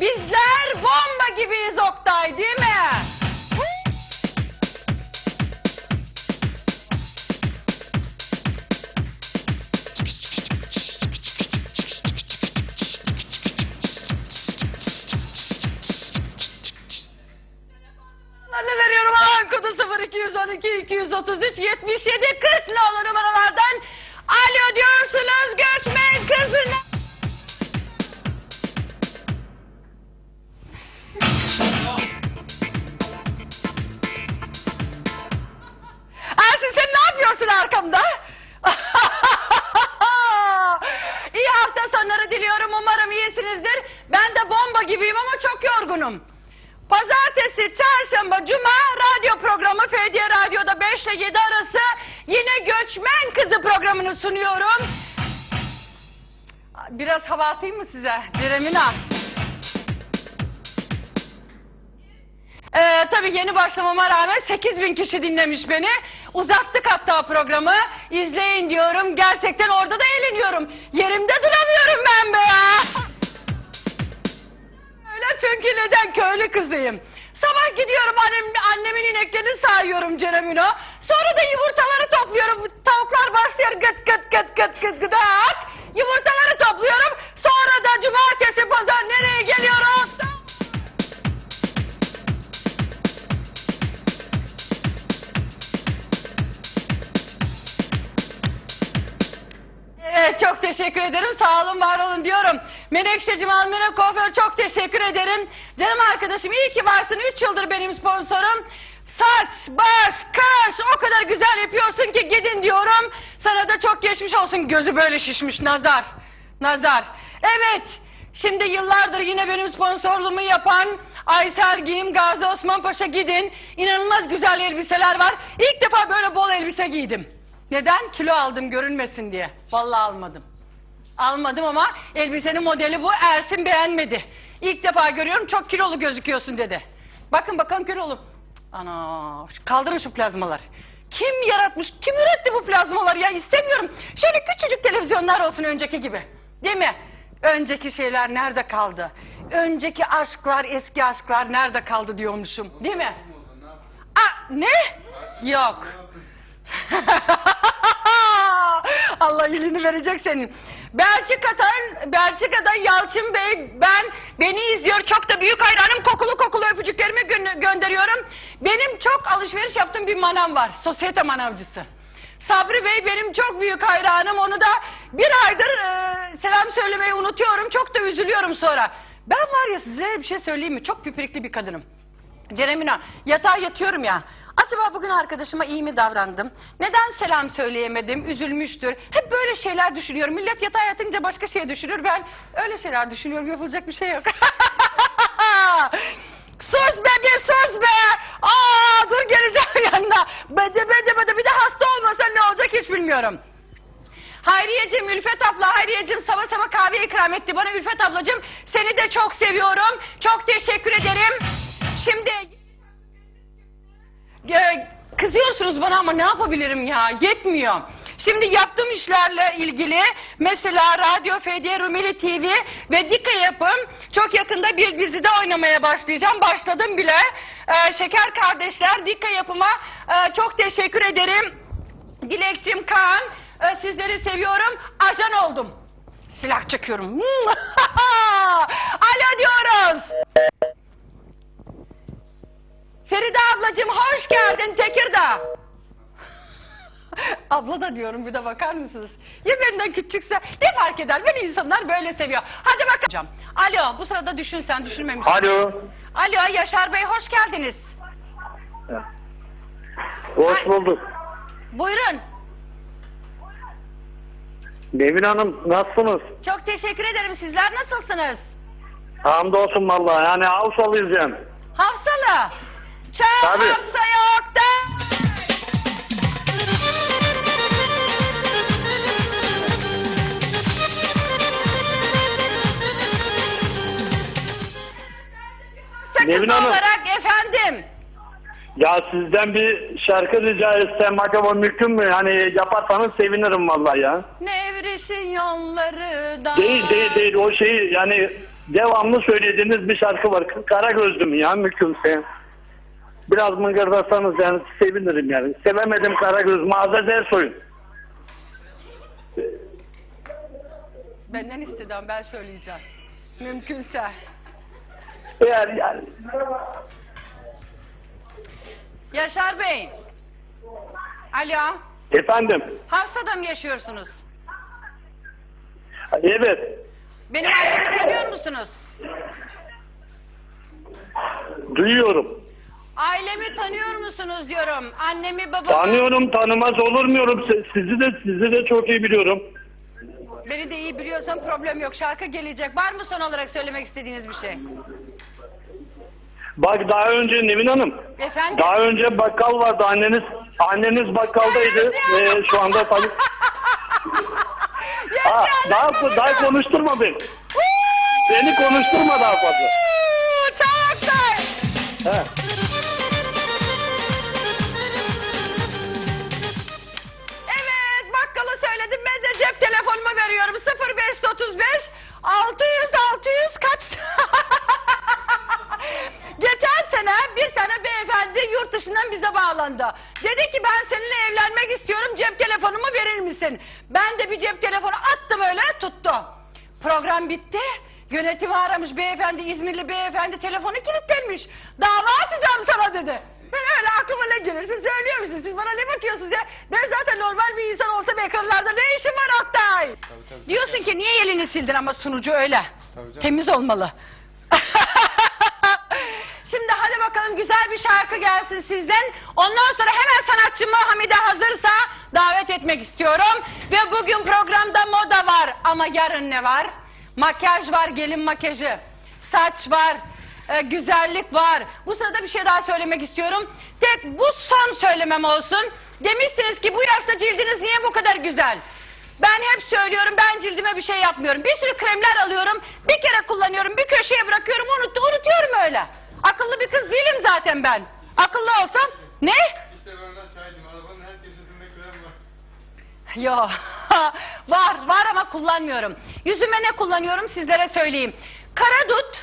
Bizler bomba gibiyiz Oktay değil mi? Numaralarını veriyorum alan kodu 0212 233 77 40 5 ile 7 arası yine Göçmen Kızı programını sunuyorum. Biraz hava atayım mı size? Ceremina. Ee, tabii yeni başlamama rağmen 8 bin kişi dinlemiş beni. Uzattık hatta programı. İzleyin diyorum. Gerçekten orada da eğleniyorum. Yerimde duramıyorum ben be ya. Öyle çünkü neden köylü kızıyım. Sabah gidiyorum annem, annemin ineklerini sayıyorum Ceremino. Sonra da yumurtaları topluyorum. Tavuklar başlıyor gıt gıt gıt gıt gıt gıdak. Yumurtaları topluyorum. Sonra da cumartesi pazar nereye geliyorum? Evet çok teşekkür ederim. Sağ olun var olun diyorum. Menekşe'cim Almina Kuaför çok teşekkür ederim. Canım arkadaşım iyi ki varsın. 3 yıldır benim sponsorum. Saç, baş, kaş o kadar güzel yapıyorsun ki gidin diyorum. Sana da çok geçmiş olsun. Gözü böyle şişmiş nazar. Nazar. Evet. Şimdi yıllardır yine benim sponsorluğumu yapan Aysel Giyim Gazi Osman Paşa gidin. İnanılmaz güzel elbiseler var. İlk defa böyle bol elbise giydim. Neden? Kilo aldım görünmesin diye. Vallahi almadım. Almadım ama elbisenin modeli bu. Ersin beğenmedi. İlk defa görüyorum çok kilolu gözüküyorsun dedi. Bakın bakalım kilolu. Ana kaldırın şu plazmalar. Kim yaratmış, kim üretti bu plazmaları ya istemiyorum. Şöyle küçücük televizyonlar olsun önceki gibi. Değil mi? Önceki şeyler nerede kaldı? Önceki aşklar, eski aşklar nerede kaldı diyormuşum. Değil mi? Aa, ne? Yok. Allah iyiliğini verecek senin. Belçika'dan, Belçika'dan Yalçın Bey ben beni izliyor. Çok da büyük hayranım. Kokulu kokulu öpücüklerimi gö- gönderiyorum. Benim çok alışveriş yaptığım bir manav var. Sosyete manavcısı. Sabri Bey benim çok büyük hayranım. Onu da bir aydır e, selam söylemeyi unutuyorum. Çok da üzülüyorum sonra. Ben var ya size bir şey söyleyeyim mi? Çok pipirikli bir kadınım. Ceremina yatağa yatıyorum ya. Acaba bugün arkadaşıma iyi mi davrandım? Neden selam söyleyemedim? Üzülmüştür. Hep böyle şeyler düşünüyorum. Millet yatağa yatınca başka şey düşünür. Ben öyle şeyler düşünüyorum. Yapılacak bir şey yok. sus be bir sus be. Aa dur geleceğim yanına. Bede bede bede bir de hasta olmasa ne olacak hiç bilmiyorum. Hayriyeciğim, Ülfet abla, Hayriyeciğim sabah sabah kahve ikram etti bana. Ülfet ablacığım seni de çok seviyorum. Çok teşekkür ederim. Şimdi ya, kızıyorsunuz bana ama ne yapabilirim ya yetmiyor. Şimdi yaptığım işlerle ilgili mesela Radyo FD Rumeli TV ve Dika Yapım çok yakında bir dizide oynamaya başlayacağım. Başladım bile. Ee, Şeker Kardeşler Dika Yapım'a e, çok teşekkür ederim. Dilekçim Kaan e, sizleri seviyorum. Ajan oldum. Silah çekiyorum. Alo diyoruz. Feride ablacığım hoş geldin Tekirdağ. Abla da diyorum bir de bakar mısınız? Ya benden küçükse ne fark eder? Beni insanlar böyle seviyor. Hadi bakalım. Alo bu sırada düşün sen düşünmemişsin. Alo. Alo Yaşar Bey hoş geldiniz. Hoş bulduk. Buyurun. Nevin Hanım nasılsınız? Çok teşekkür ederim. Sizler nasılsınız? Hamdolsun vallahi. Yani Avsalıyız yani. Hafsalı. Hafsa yok da. Nevin Sakız Hanım. olarak efendim. Ya sizden bir şarkı rica etsem acaba mümkün mü? Hani yaparsanız sevinirim vallahi ya. Nevrişin yolları da. Değil değil değil o şey yani devamlı söylediğiniz bir şarkı var. Kara gözlüm ya mümkünse. Biraz mıngırdasanız yani sevinirim yani. Sevemedim kara göz. Mağaza Ersoy'un. Benden istedi ama ben söyleyeceğim. Mümkünse. Eğer yani Yaşar Bey. Alo. efendim. Hastada mı yaşıyorsunuz? Evet. Benim ailemi tanıyor musunuz? Duyuyorum. Ailemi tanıyor musunuz diyorum. Annemi babamı. Tanıyorum tanımaz olur muyum? Si- Sizi de sizi de çok iyi biliyorum. Beni de iyi biliyorsan problem yok. Şarkı gelecek. Var mı son olarak söylemek istediğiniz bir şey? Bak daha önce Nevin Hanım. Efendim? Daha önce bakkal vardı. Anneniz anneniz bakkaldaydı. Yaşa! Ee, şu anda tabii. Ha, daha daha bunu. konuşturma beni. Beni konuşturma daha fazla. Da. He. Cep telefonumu veriyorum 0535 600 600 kaç Geçen sene bir tane beyefendi yurt dışından bize bağlandı. Dedi ki ben seninle evlenmek istiyorum cep telefonumu verir misin? Ben de bir cep telefonu attım öyle tuttu. Program bitti. Yönetimi aramış beyefendi İzmirli beyefendi telefonu kilitlenmiş. Dava açacağım sana dedi. Ben öyle aklıma ne gelirse söylüyormuşsun. Siz bana ne bakıyorsunuz ya? Ben zaten normal bir insan olsam ekranlarda ne işim var Oktay? Diyorsun ki niye elini sildin ama sunucu öyle. Temiz olmalı. Şimdi hadi bakalım güzel bir şarkı gelsin sizden. Ondan sonra hemen sanatçımı Hamide hazırsa davet etmek istiyorum. Ve bugün programda moda var ama yarın ne var? Makyaj var, gelin makyajı. Saç var, e, güzellik var. Bu sırada bir şey daha söylemek istiyorum. Tek bu son söylemem olsun. Demişsiniz ki bu yaşta cildiniz niye bu kadar güzel? Ben hep söylüyorum ben cildime bir şey yapmıyorum. Bir sürü kremler alıyorum. Bir kere kullanıyorum. Bir köşeye bırakıyorum. Unut, unutuyorum öyle. Akıllı bir kız değilim zaten ben. Akıllı olsam ne? Bir var. Var var ama kullanmıyorum. Yüzüme ne kullanıyorum sizlere söyleyeyim. Karadut,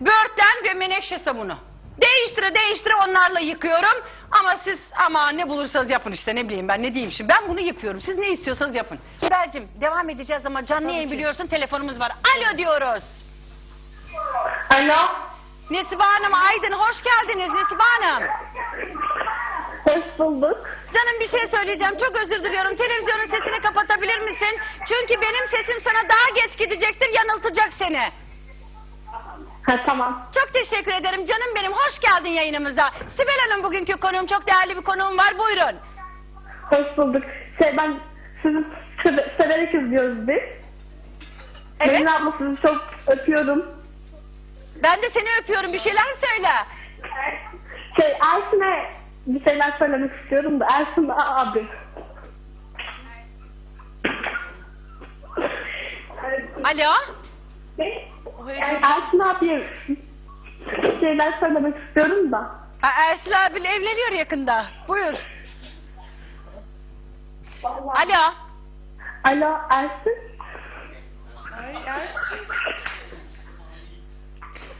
börtlen ve menekşe sabunu. Değiştire değiştire onlarla yıkıyorum. Ama siz ama ne bulursanız yapın işte ne bileyim ben ne diyeyim şimdi. Ben bunu yapıyorum. Siz ne istiyorsanız yapın. Sibel'cim devam edeceğiz ama canlı yayın biliyorsun telefonumuz var. Alo diyoruz. Alo, Nesibe Hanım Aydın hoş geldiniz Nesibe Hanım. hoş bulduk. Canım bir şey söyleyeceğim. Çok özür diliyorum. Televizyonun sesini kapatabilir misin? Çünkü benim sesim sana daha geç gidecektir. Yanıltacak seni. Ha tamam. Çok teşekkür ederim canım benim. Hoş geldin yayınımıza. Sibel Hanım bugünkü konuğum. Çok değerli bir konuğum var. Buyurun. Hoş bulduk. Şey ben sizi se- severek izliyoruz biz. Evet. Melin abla sizi çok öpüyorum. Ben de seni öpüyorum. Bir şeyler söyle. Şey Ersin'e bir şeyler söylemek istiyorum da Ersin abi. Alo. Yani Ersin abiye şeyler söylemek istiyorum da. Ha, Ersin abi evleniyor yakında. Buyur. Alo. Alo Ersin.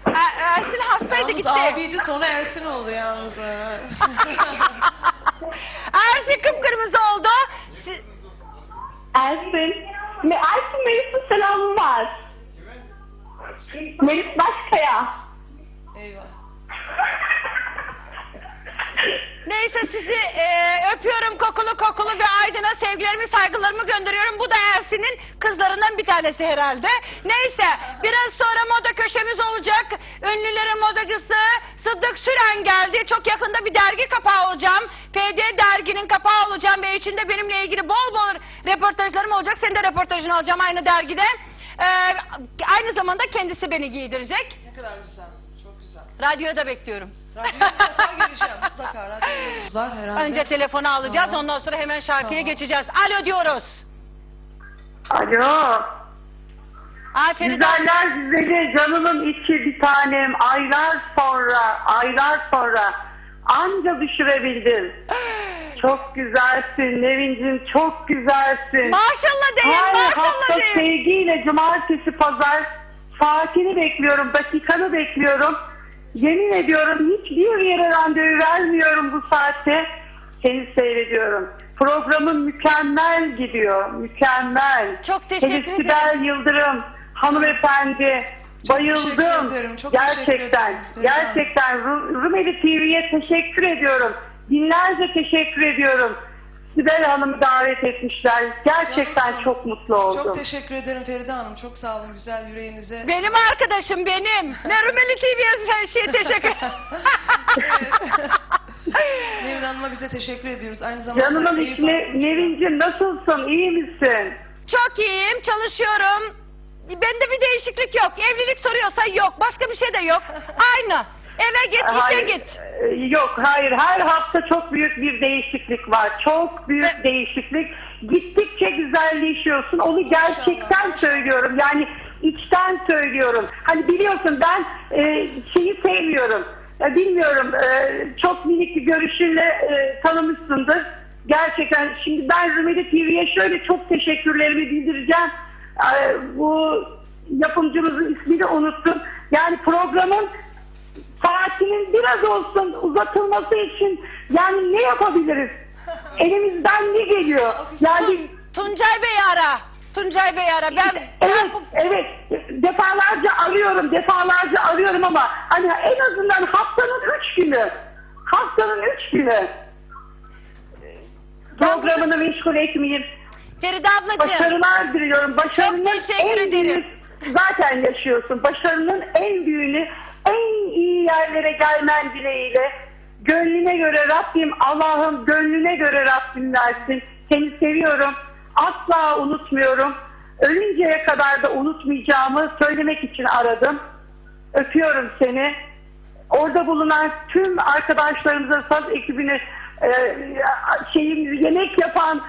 Er- Ersin hastaydı Yalnız gitti. abiydi sonra Ersin oldu yalnız. Ersin kıpkırmızı oldu. Si- Ersin. Me Ersin Melis'in selamı var. Melis Başkaya. Eyvah. Neyse sizi e, öpüyorum kokulu kokulu ve Aydın'a sevgilerimi saygılarımı gönderiyorum. Bu da Ersin'in kızlarından bir tanesi herhalde. Neyse biraz sonra moda köşemiz olacak. Ünlülerin modacısı Sıddık Süren geldi. Çok yakında bir dergi kapağı olacağım. PD derginin kapağı olacağım ve içinde benimle ilgili bol bol röportajlarım olacak. Senin de röportajını alacağım aynı dergide. E, aynı zamanda kendisi beni giydirecek. Ne kadar güzel. Çok güzel. Radyoya da bekliyorum. Radyoya mutlaka geleceğim. Mutlaka. Radyomuz var herhalde. Önce telefonu alacağız Tamam. ondan sonra hemen şarkıya Tamam. geçeceğiz. Alo diyoruz. Alo. Aferin. Güzeller güzeli canımın içi bir tanem aylar sonra aylar sonra anca düşürebildin. Çok güzelsin Nevin'cim çok güzelsin. Maşallah deyin Her maşallah hafta deyin. sevgiyle cumartesi pazar Saatini bekliyorum, dakikanı bekliyorum. Yemin ediyorum hiçbir yere randevu vermiyorum bu saatte. Seni seyrediyorum. Programın mükemmel gidiyor, mükemmel. Çok teşekkür Hele Sibel Yıldırım, hanımefendi, Çok bayıldım. teşekkür ederim, çok teşekkür gerçekten, ederim. gerçekten Ru- Rumeli TV'ye teşekkür ediyorum. Binlerce teşekkür ediyorum. Sibel Hanım'ı davet etmişler. Gerçekten çok mutlu oldum. Çok teşekkür ederim Feride Hanım. Çok sağ olun güzel yüreğinize. Benim arkadaşım benim. Ne Rumeli TV'ye her şeye teşekkür Nevin Hanım'a bize teşekkür ediyoruz. Aynı zamanda Canımın Eyüp içine Hanım'ın Nevin'cim nasılsın? İyi misin? Çok iyiyim, çalışıyorum. Bende bir değişiklik yok. Evlilik soruyorsa yok. Başka bir şey de yok. Aynı. Eve git, işe Hayır, git. e, Yok hayır her hafta çok büyük bir değişiklik var. Çok büyük Ve- değişiklik. Gittikçe güzelleşiyorsun. Onu gerçekten söylüyorum. Yani içten söylüyorum. Hani biliyorsun ben e, şeyi sevmiyorum. E, bilmiyorum e, çok minik bir görüşünle e, tanımışsındır. Gerçekten şimdi ben Rumeli TV'ye şöyle çok teşekkürlerimi bildireceğim. E, bu yapımcımızın ismini unuttum. Yani programın saatinin biraz olsun uzatılması için yani ne yapabiliriz? Elimizden ne geliyor? Yani Tuncay Bey ara. Tuncay Bey ara. Ben, evet, ben bu- evet defalarca arıyorum, defalarca arıyorum ama hani en azından haftanın üç günü, haftanın üç günü programını meşgul etmeyeyim. Feride ablacığım. Başarılar diliyorum. Başarının Çok teşekkür en ederim. büyük- zaten yaşıyorsun. Başarının en büyüğünü en iyi yerlere gelmen dileğiyle gönlüne göre Rabbim Allah'ım gönlüne göre Rabbim versin. Seni seviyorum. Asla unutmuyorum. Ölünceye kadar da unutmayacağımı söylemek için aradım. Öpüyorum seni. Orada bulunan tüm arkadaşlarımıza, saz ekibine, e, şeyin yemek yapan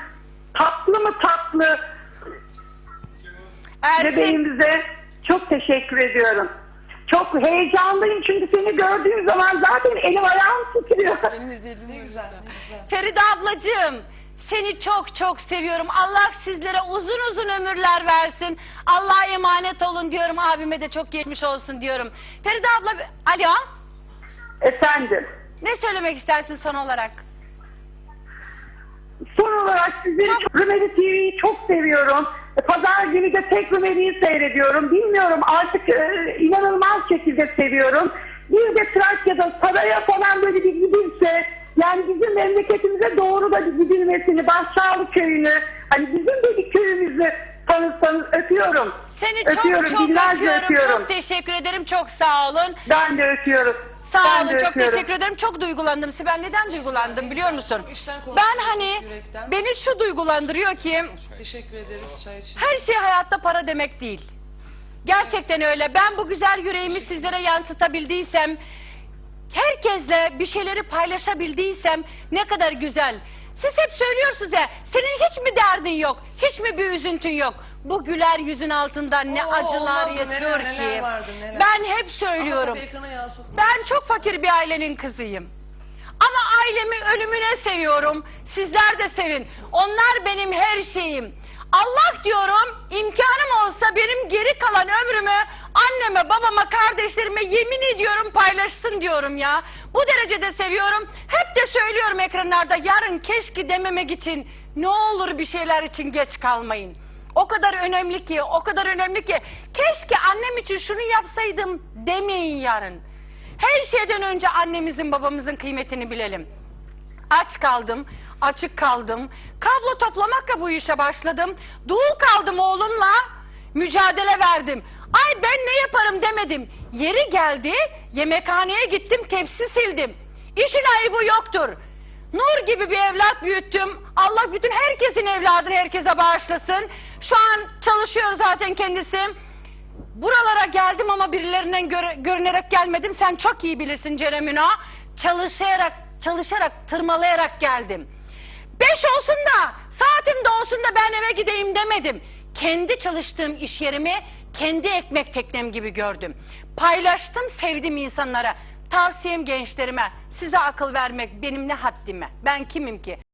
tatlı mı tatlı Ersin. bebeğimize çok teşekkür ediyorum. Çok heyecanlıyım çünkü seni gördüğüm zaman zaten elim ayağım titriyor. Ne güzel, ne güzel. Feride ablacığım. Seni çok çok seviyorum. Allah sizlere uzun uzun ömürler versin. Allah'a emanet olun diyorum. Abime de çok geçmiş olsun diyorum. Feride abla, alo. Efendim. Ne söylemek istersin son olarak? Son olarak sizleri Çok- Rumeli TV'yi çok seviyorum. Pazar günü de tek Rumeli'yi seyrediyorum. Bilmiyorum artık e, inanılmaz şekilde seviyorum. Bir de Trakya'da saraya falan böyle bir gidilse yani bizim memleketimize doğru da bir gidilmesini Başçağlı köyünü hani bizim de bir köyümüzü tanıtsanız öpüyorum. Seni öpüyorum, çok çok binlerce öpüyorum. öpüyorum. Çok teşekkür ederim. Çok sağ olun. Ben de öpüyorum. Sağ Ben olun çok öpüyorum. teşekkür ederim. Çok duygulandım. Sibel neden duygulandım biliyor musun? Çok Ben hani yürekten. beni şu duygulandırıyor ki Teşekkür ederiz çay için. her şey hayatta para demek değil. Gerçekten öyle. Ben bu güzel yüreğimi sizlere yansıtabildiysem, herkesle bir şeyleri paylaşabildiysem ne kadar güzel. Siz hep söylüyorsunuz ya, senin hiç mi derdin yok, hiç mi bir üzüntün yok? Bu güler yüzün altında ne Oo, acılar olmaz yatıyor Neler, ki. neler vardır, neler. Ben hep söylüyorum. Ben çok fakir bir ailenin kızıyım. Ama ailemi ölümüne seviyorum. Sizler de sevin. Onlar benim her şeyim. Allah diyorum imkanım olsa benim geri kalan ömrümü anneme, babama, kardeşlerime yemin ediyorum paylaşsın diyorum ya. Bu derecede seviyorum. Hep de söylüyorum ekranlarda yarın keşke dememek için ne olur bir şeyler için geç kalmayın. O kadar önemli ki, o kadar önemli ki keşke annem için şunu yapsaydım demeyin yarın. Her şeyden önce annemizin babamızın kıymetini bilelim. Aç kaldım, açık kaldım. Kablo toplamakla bu işe başladım. Dul kaldım oğlumla, mücadele verdim. Ay ben ne yaparım demedim. Yeri geldi, yemekhaneye gittim, tepsi sildim. İşin ayıbı yoktur. Nur gibi bir evlat büyüttüm. Allah bütün herkesin evladını herkese bağışlasın. Şu an çalışıyor zaten kendisi. Buralara geldim ama birilerinden göre- görünerek gelmedim. Sen çok iyi bilirsin Ceremino. Çalışarak, çalışarak, tırmalayarak geldim. Beş olsun da, saatim de olsun da ben eve gideyim demedim. Kendi çalıştığım iş yerimi kendi ekmek teknem gibi gördüm. Paylaştım, sevdim insanlara. Tavsiyem gençlerime, size akıl vermek benim ne haddime. Ben kimim ki?